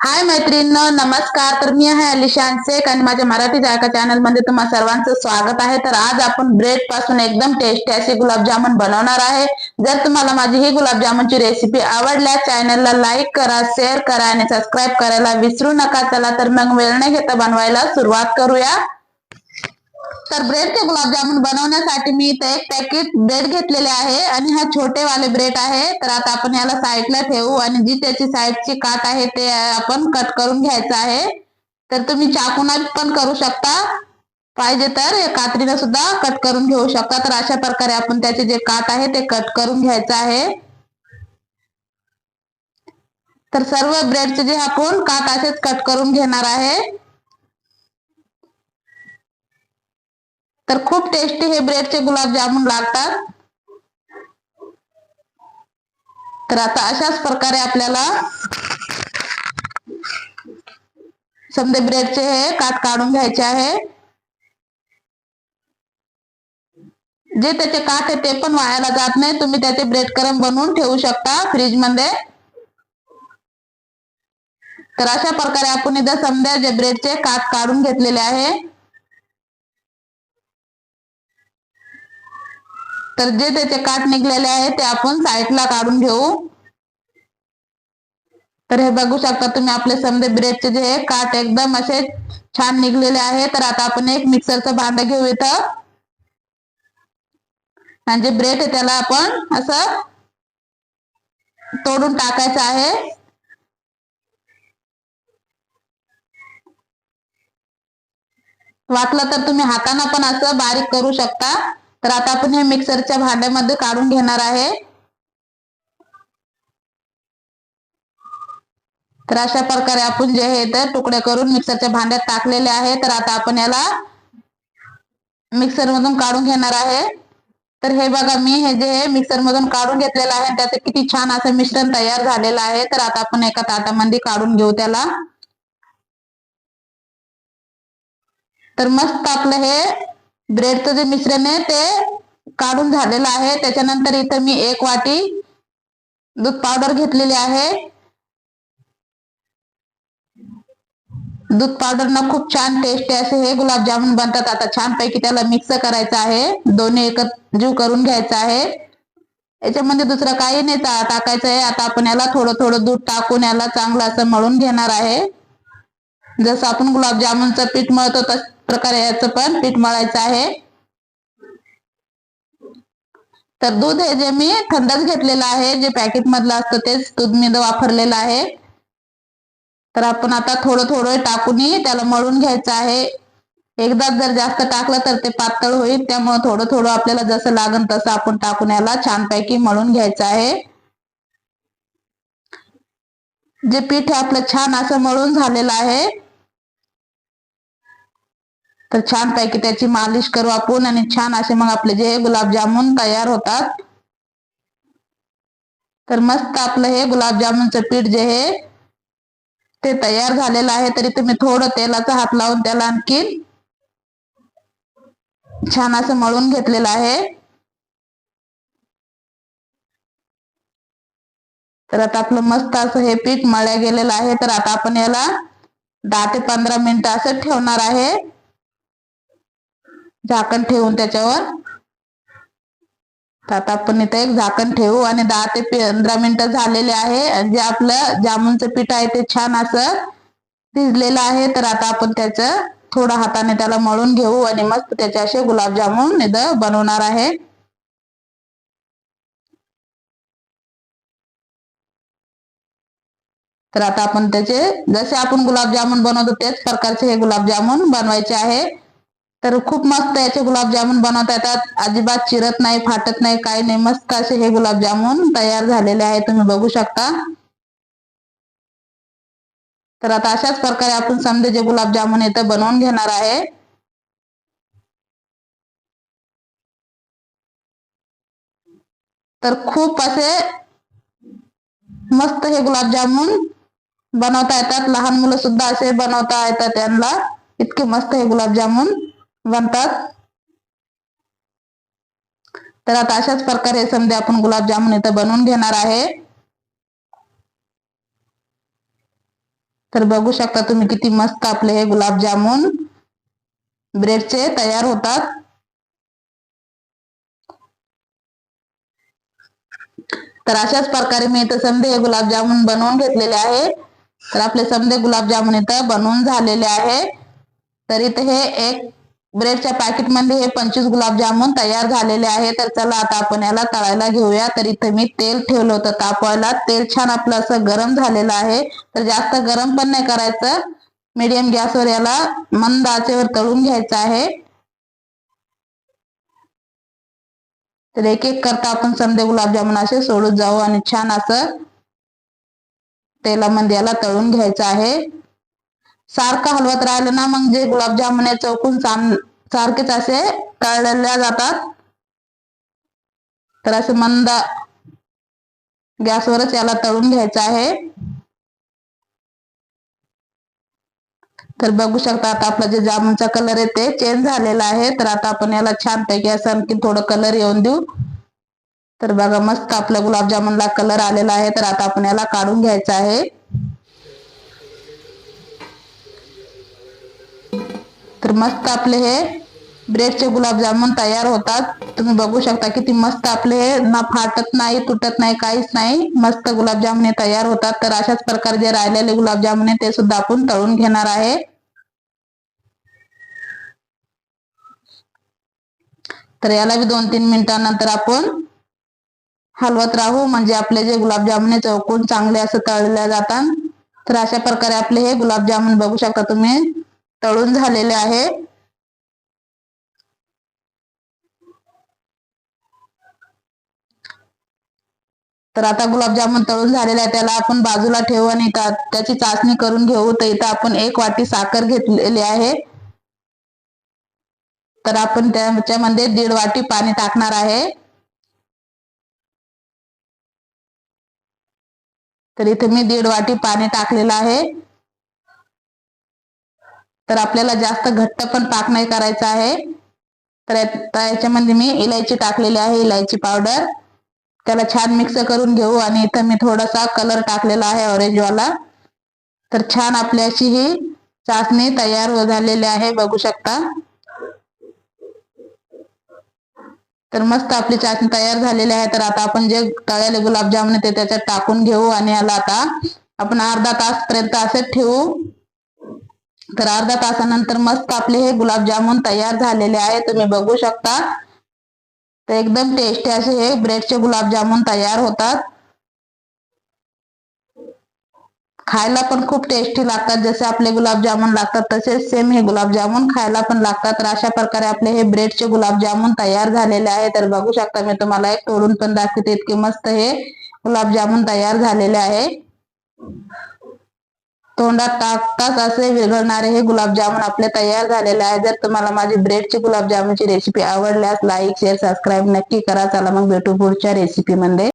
हाय मैत्रिणींनो नमस्कार. तर मी आहे अलिशान शेख आणि माझ्या मराठी जायका चॅनलमध्ये तुम्हा सर्वांचं स्वागत आहे. तर आज आपण ब्रेडपासून एकदम टेस्टी असे गुलाबजामुन बनवणार आहे. जर तुम्हाला माझी ही गुलाबजामुनची रेसिपी आवडल्यास चॅनलला लाईक करा शेअर करा आणि सबस्क्राईब करायला विसरू नका. चला तर मग वेळ न घेता बनवायला सुरुवात करूया. तर ब्रेडचे गुलाबजामुन बनवण्यासाठी मी इथे एक पॅकेट ब्रेड घेतलेले आहे आणि हा छोटे वाले ब्रेड आहे. तर आता आपण याला साईडला ठेवू आणि जी त्याची साईडची काट आहे ते आपण कट करून घ्यायचं आहे. तर तुम्ही चाकूना पण करू शकता. पाहिजे तर कात्रीनं सुद्धा कट करून घेऊ शकता. तर अशा प्रकारे आपण त्याचे जे काट आहे ते कट करून घ्यायचं आहे. तर सर्व ब्रेडचे जे आपण काट असेच कट करून घेणार आहे. तर खूप टेस्टी हे ब्रेडचे गुलाबजामुन लागतात. तर आता अशाच प्रकारे आपल्याला समजे ब्रेडचे हे काट काढून घ्यायचे आहे. जे त्याचे काठ आहे ते पण वायाला जात नाही. तुम्ही त्याचे ब्रेड क्रम बनवून ठेवू शकता फ्रीजमध्ये. तर अशा प्रकारे आपण इथं समजा जे ब्रेडचे काठ काढून घेतलेले आहे. तर जे त्याचे काठ निघलेले आहे ते आपण साईडला काढून घेऊ. तर हे बघू शकता तुम्ही आपले समजे ब्रेडचे जे काठ एकदम असे छान निघलेले आहे. तर आता आपण एक मिक्सरचं भांड घेऊ इथं. आणि जे ब्रेड आहे त्याला आपण असं तोडून टाकायचं आहे. वाटलं तर तुम्ही हाताने पण असं बारीक करू शकता. तर आता आपण हे मिक्सरच्या भांड्यामध्ये काढून घेणार आहे. तर अशा प्रकारे आपण जे हे तर तुकडे करून मिक्सरच्या भांड्यात टाकलेले आहे. तर आता आपण याला मिक्सर मधून काढून घेणार आहे. तर हे बघा मी हे जे मिक्सर मधून काढून घेतलेलं आहे त्याचं किती छान असं मिश्रण तयार झालेलं आहे. तर आता आपण एका ताटामध्ये काढून घेऊ त्याला. तर मस्त आपलं हे ब्रेडचं जे मिश्रण आहे ते काढून झालेलं आहे. त्याच्यानंतर इथं मी एक वाटी दूध पावडर घेतलेली आहे. दूध पावडर ना खूप छान टेस्टी असे हे गुलाबजामुन बनतात. आता छान पैकी त्याला मिक्स करायचं आहे. दोन्ही एकत्र जीव करून घ्यायचा आहे. याच्यामध्ये दुसरं काही नाही. टाकायचं आहे. आता आपण याला थोडं थोडं दूध टाकून याला चांगलं असं मळून घेणार आहे. जसं आपण गुलाबजामुनचं पीठ मळतो तस प्रकारे याचं पण पीठ मळायचं आहे. तर दूध हे जे मी थंडच घेतलेलं आहे जे पॅकेट मधलं असतं तेच दूध मी वापरलेलं आहे. तर आपण आता थोडं थोडं टाकूनही त्याला मळून घ्यायचं आहे. एकदाच जर जास्त टाकलं तर ते पातळ होईल त्यामुळे थोडं थोडं आपल्याला जसं लागन तसं आपण टाकून याला छानपैकी मळून घ्यायचं आहे. जे पीठ हे आपलं छान असं मळून झालेलं आहे. तर छान पैकी त्याची मालिश करू आपण आणि छान असे मग आपले जे गुलाबजामुन तयार होतात. तर मस्त आपलं हे गुलाबजामुनचं पीठ जे हे ते तयार झालेलं आहे. तरी तुम्ही थोडं तेलाचा हात लावून त्याला आणखी छान असं मळून घेतलेलं आहे. तर आता आपलं मस्त असं हे पीठ मळ्या गेलेलं आहे. तर आता आपण याला दहा ते पंधरा मिनिटं असं ठेवणार आहे. झाकण ठेवून त्याच्यावर. तर आता आपण इथे एक झाकण ठेवू आणि दहा ते पंधरा मिनिटं झालेले आहे. जे आपलं जामुनचं पीठ आहे ते छान असं भिजलेलं आहे. तर आता आपण त्याचं थोडं हाताने त्याला मळून घेऊ आणि मस्त त्याचे असे गुलाबजामुन इथं बनवणार आहे. तर आता आपण त्याचे जसे आपण गुलाबजामुन बनवतो त्याच प्रकारचे हे गुलाबजामुन बनवायचे आहे. तर खूप मस्त याचे गुलाबजामुन बनवता येतात. अजिबात चिरत नाही फाटत नाही काही नाही. मस्त असे हे गुलाबजामुन तयार झालेले आहे. तुम्ही बघू शकता. तर आता अशाच प्रकारे आपण समजे जे गुलाबजामुन इथं बनवून घेणार आहे. तर खूप असे मस्त हे गुलाबजामुन बनवता येतात. लहान मुलं सुद्धा असे बनवता येतात त्यांना इतके मस्त हे गुलाबजामुन. बनतात. तर आता अशाच प्रकारे समजा आपण गुलाबजामुन इथं बनवून घेणार आहे. तर बघू शकता तुम्ही किती मस्त आपले हे गुलाबजामुन ब्रेडचे तयार होतात. तर अशाच प्रकारे मी इथं समधे हे गुलाबजामुन बनवून घेतलेले आहे. तर आपले समधे गुलाबजामुन इथं बनवून झालेले आहे. तर इथे हे एक ब्रेडच्या पॅकेटमध्ये हे पंचवीस गुलाबजामुन तयार झालेले आहे. तर चला आता आपण याला तळायला घेऊया. तर इथे मी तेल ठेवलं होतं तापवायला. तेल छान आपलं असं गरम झालेलं आहे. तर जास्त गरम पण नाही करायचं. मीडियम गॅसवर याला मंद आचेवर तळून घ्यायचं आहे. तर एक एक करता आपण समजे गुलाबजामुन असे सोडून जाऊ आणि छान असं तेलामध्ये याला तळून घ्यायचं आहे. सारखं हलवत राहिलं ना मग जे गुलाबजामुन आहे चौकून सारखेच असे तळलेल्या जातात. तर असे मंद गॅसवरच याला तळून घ्यायचं आहे. तर बघू शकता आता आपला जे जामुनचा कलर आहे ते चेंज झालेला आहे. तर आता आपण याला छान पैकी असं आणखी थोडं कलर येऊन देऊ. तर बघा मस्त आपल्या गुलाबजामुनला कलर आलेला आहे. तर आता आपण याला काढून घ्यायचा आहे. तर मस्त आपले हे ब्रेडचे गुलाबजामुन तयार होतात. तुम्ही बघू शकता किती मस्त आपले हे. ना फाटत नाही तुटत नाही काहीच नाही. मस्त गुलाबजामुन हे तयार होतात. तर अशाच प्रकारे जे राहिलेले गुलाबजामुन आहे ते सुद्धा आपण तळून घेणार आहे. तर याला बी दोन तीन मिनिटांनंतर आपण हलवत राहू. म्हणजे आपले जे गुलाबजामुन आहे चौकून चांगले असं तळले जातात. तर अशा प्रकारे आपले हे गुलाबजामुन बघू शकता तुम्ही. तळून झालेले आहे. तर आता गुलाबजामुन तळून झालेले आहे. त्याला आपण बाजूला ठेवू आणि त्याची चाचणी करून घेऊ. तर इथं आपण एक वाटी साखर घेतलेली आहे. तर आपण त्याच्यामध्ये दीड वाटी पाणी टाकणार आहे. तर इथे मी दीड वाटी पाणी टाकलेलं आहे. तर आपल्याला जास्त घट्ट पण पाक नाही करायचा आहे. तर याच्यामध्ये मी इलायची टाकलेली आहे इलायची पावडर त्याला छान मिक्स करून घेऊ आणि इथं मी थोडासा कलर टाकलेला आहे ऑरेंज वाला. तर छान आपल्याची ही चाचणी तयार झालेली आहे बघू शकता. तर मस्त आपली चाचणी तयार झालेली आहे. तर आता आपण जे तळलेले गुलाबजामुन ते त्याच्यात टाकून घेऊ आणि याला आता आपण अर्धा तास पर्यंत असे ठेवू. तर अर्धा तासानंतर मस्त आपले हे गुलाबजामुन तयार झालेले आहे. तुम्ही बघू शकता. तर एकदम टेस्टी असे हे ब्रेडचे गुलाबजामुन तयार होतात. खायला पण खूप टेस्टी लागतात. जसे आपले गुलाबजामुन लागतात तसेच सेम हे गुलाबजामुन खायला पण लागतात. तर अशा प्रकारे आपले हे ब्रेडचे गुलाबजामुन तयार झालेले आहे. तर बघू शकता मी तुम्हाला एक तोडून पण दाखवते. इतके मस्त हे गुलाबजामुन तयार झालेले आहे. तोंडात टाकताच असे विरघळणारे हे गुलाबजामुन आपले तयार झालेले आहे. जर तुम्हाला माझी ब्रेडची गुलाबजामुनची रेसिपी आवडल्यास लाईक शेअर सबस्क्राईब नक्की करा. चला मग भेटू पुढच्या रेसिपीमध्ये